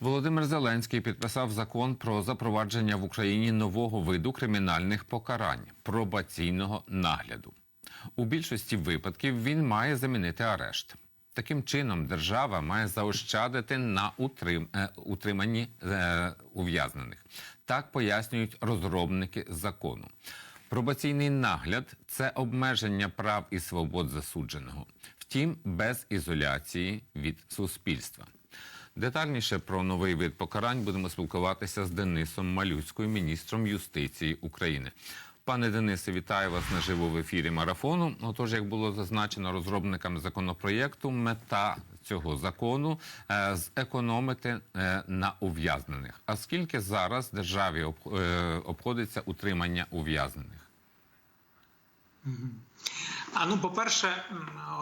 Володимир Зеленський підписав закон про запровадження в Україні нового виду кримінальних покарань пробаційного нагляду. У більшості випадків він має замінити арешт. Таким чином, держава має заощадити на утрим... е, утриманні е, ув'язнених. Так пояснюють розробники закону. Пробаційний нагляд це обмеження прав і свобод засудженого, втім, без ізоляції від суспільства. Детальніше про новий вид покарань будемо спілкуватися з Денисом Малюцькою, міністром юстиції України. Пане Денисе, вітаю вас наживо в ефірі марафону. Отож, як було зазначено розробниками законопроєкту, мета цього закону е, зекономити е, на ув'язнених. А скільки зараз державі е, обходиться утримання ув'язнених? А ну, по-перше,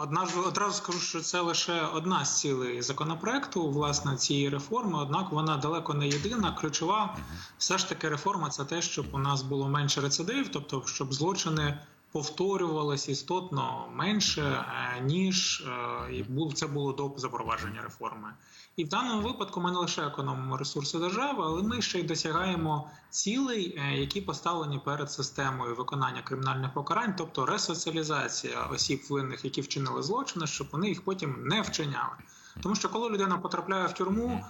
одна одразу скажу, що це лише одна з цілей законопроекту, власне, цієї реформи. Однак вона далеко не єдина. Ключова все ж таки реформа це те, щоб у нас було менше рецидивів, тобто щоб злочини повторювалися істотно менше, е, ніж е, це було до запровадження реформи. І в даному випадку ми не лише економимо ресурси держави, але ми ще й досягаємо цілей, е, які поставлені перед системою виконання кримінальних покарань, тобто ресоціалізація осіб винних, які вчинили злочини, щоб вони їх потім не вчиняли. Тому що коли людина потрапляє в тюрму,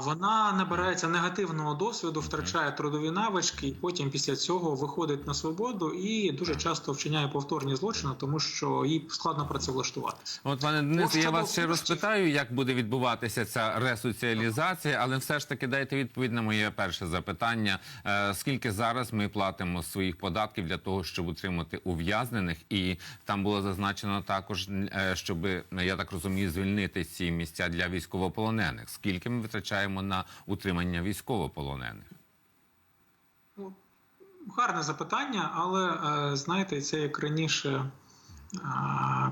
вона набирається негативного досвіду, втрачає трудові навички, і потім після цього виходить на свободу і дуже часто вчиняє повторні злочини, тому що їй складно працевлаштуватися. От, пане Денисе, я вас ще розпитаю, як буде відбуватися ця ресоціалізація, але все ж таки дайте відповідь на моє перше запитання. Е, Скільки зараз ми платимо своїх податків для того, щоб утримати ув'язнених? І там було зазначено також, е, щоб я так розумію, звільнити ці місця для військовополонених. Скільки ми витрачаємо на утримання військовополонених? Ну, Гарне запитання, але е, знаєте, це як раніше.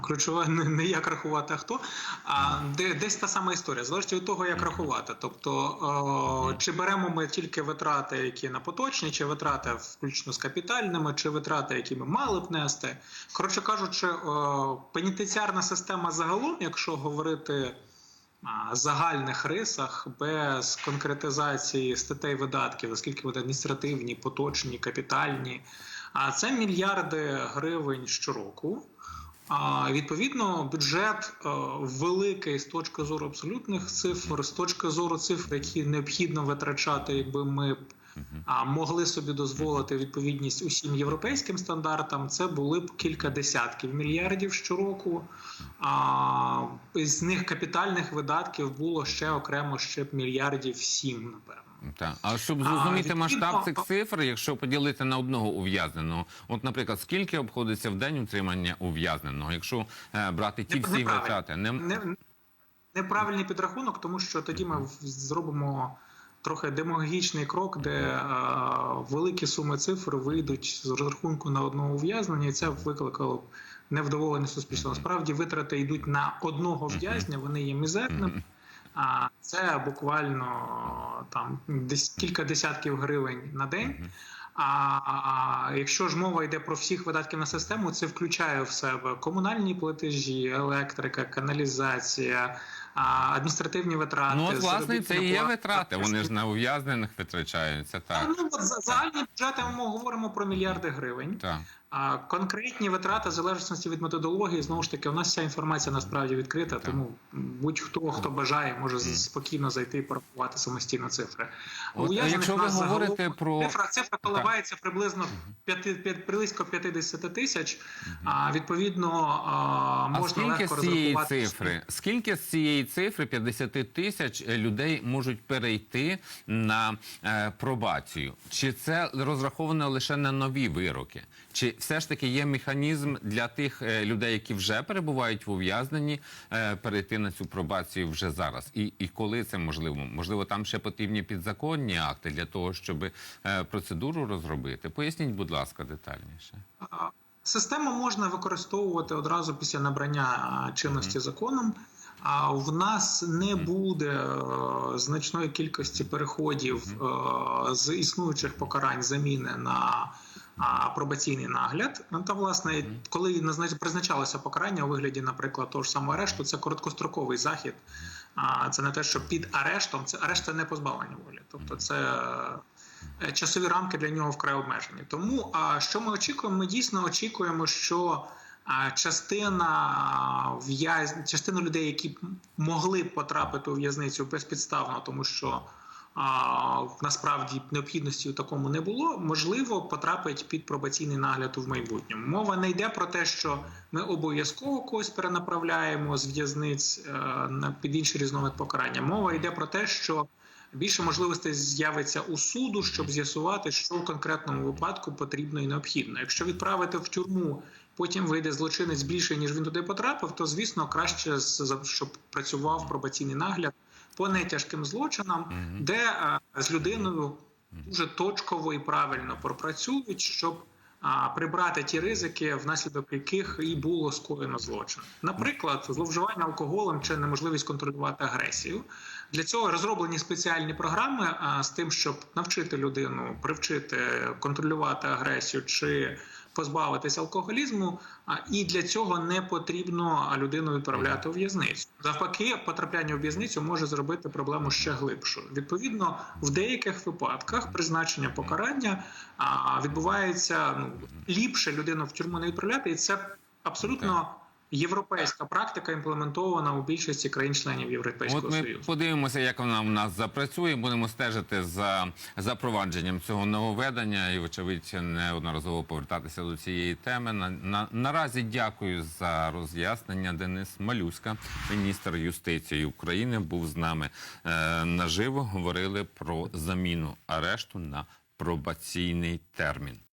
Ключове не, не як рахувати, а хто, а де, десь та сама історія. Залежить від того, як рахувати. Тобто, о, чи беремо ми тільки витрати, які на поточні, чи витрати включно з капітальними, чи витрати, які ми мали б нести. Коротше кажучи, о, пенітенціарна система загалом, якщо говорити загальних рисах без конкретизації статей видатків, оскільки вони адміністративні, поточні, капітальні. А це мільярди гривень щороку. А відповідно, бюджет е, великий з точки зору абсолютних цифр, з точки зору цифр, які необхідно витрачати, якби ми а, могли собі дозволити відповідність усім європейським стандартам, це були б кілька десятків мільярдів щороку. А з них капітальних видатків було ще окремо ще б мільярдів сім, напевно. Так, а щоб зрозуміти відповідно- масштаб цих цифр, якщо поділити на одного ув'язненого, от, наприклад, скільки обходиться в день утримання ув'язненого, якщо е, брати ті всі витрати, не Не, неправильний підрахунок, тому що тоді ми зробимо трохи демагогічний крок, де великі суми цифр вийдуть з розрахунку на одного ув'язнення, і це викликало невдоволення суспільства. Насправді витрати йдуть на одного в'язня, вони є мізерними. А це буквально там десь кілька десятків гривень на день. А, а якщо ж мова йде про всіх видатків на систему, це включає в себе комунальні платежі, електрика, каналізація, адміністративні витрати. ну от власне це і є витрати. Вони ж на ув'язнених витрачаються. Так, Ну, от загальні бюджети ми говоримо про мільярди гривень. так. А конкретні витрати в залежності від методології, знову ж таки, у нас вся інформація насправді відкрита, тому будь-хто, хто бажає, може спокійно зайти і порахувати самостійно цифри. От, якщо ви загалом- говорите про- цифра, цифра коливається приблизно п'яти, п'ять- близько 50 тисяч. А відповідно а, А можна скільки легко з цієї розрахувати цифри? Скільки з цієї цифри 50 тисяч е, людей можуть перейти на е, пробацію? Чи це розраховано лише на нові вироки? Чи все ж таки є механізм для тих е, людей, які вже перебувають в ув'язненні, перейти на цю пробацію вже зараз? І, і коли це можливо? Можливо, там ще потрібні підзаконні акти для того, щоб процедуру розробити? Поясніть, будь ласка, детальніше. Систему можна використовувати одразу після набрання чинності законом. А в нас не буде е, значної кількості переходів е, з існуючих покарань заміни на пробаційний нагляд. Ну, Та власне, коли призначалося покарання у вигляді, наприклад, того ж самого арешту, це короткостроковий захід. А це не те, що під арештом, це арешт це не позбавлення волі. Тобто це е, часові рамки для нього вкрай обмежені. Тому а що ми очікуємо? Ми дійсно очікуємо, що частина в'яз... частина людей, які могли б потрапити у в'язницю безпідставно, тому що а, насправді необхідності у такому не було, можливо, потрапить під пробаційний нагляд у майбутньому. Мова не йде про те, що ми обов'язково когось перенаправляємо з в'язниць е, на під інший різновид покарання. Мова йде про те, що більше можливостей з'явиться у суду, щоб з'ясувати, що в конкретному випадку потрібно і необхідно. Якщо відправити в тюрму, потім вийде злочинець більше ніж він туди потрапив, то звісно краще щоб працював пробаційний нагляд по нетяжким злочинам, де е, з людиною дуже точково і правильно пропрацюють, щоб а, прибрати ті ризики, внаслідок яких і було скоєно злочин. Наприклад, зловживання алкоголем чи неможливість контролювати агресію. Для цього розроблені спеціальні програми а, з тим, щоб навчити людину привчити контролювати агресію чи позбавитись алкоголізму. І для цього не потрібно людину відправляти у в'язницю. Навпаки, потрапляння у в'язницю може зробити проблему ще глибшою. Відповідно, в деяких випадках призначення покарання відбувається ну ліпше людину в тюрму не відправляти, і це абсолютно європейська практика, імплементована у більшості країн-членів Європейського От ми союзу. подивимося, як вона в нас запрацює. Будемо стежити за запровадженням цього нововведення і, вочевидь, неодноразово повертатися до цієї теми. На, на, наразі дякую за роз'яснення. Денис Малюська, міністр юстиції України, був з нами е, наживо. Говорили про заміну арешту на пробаційний термін.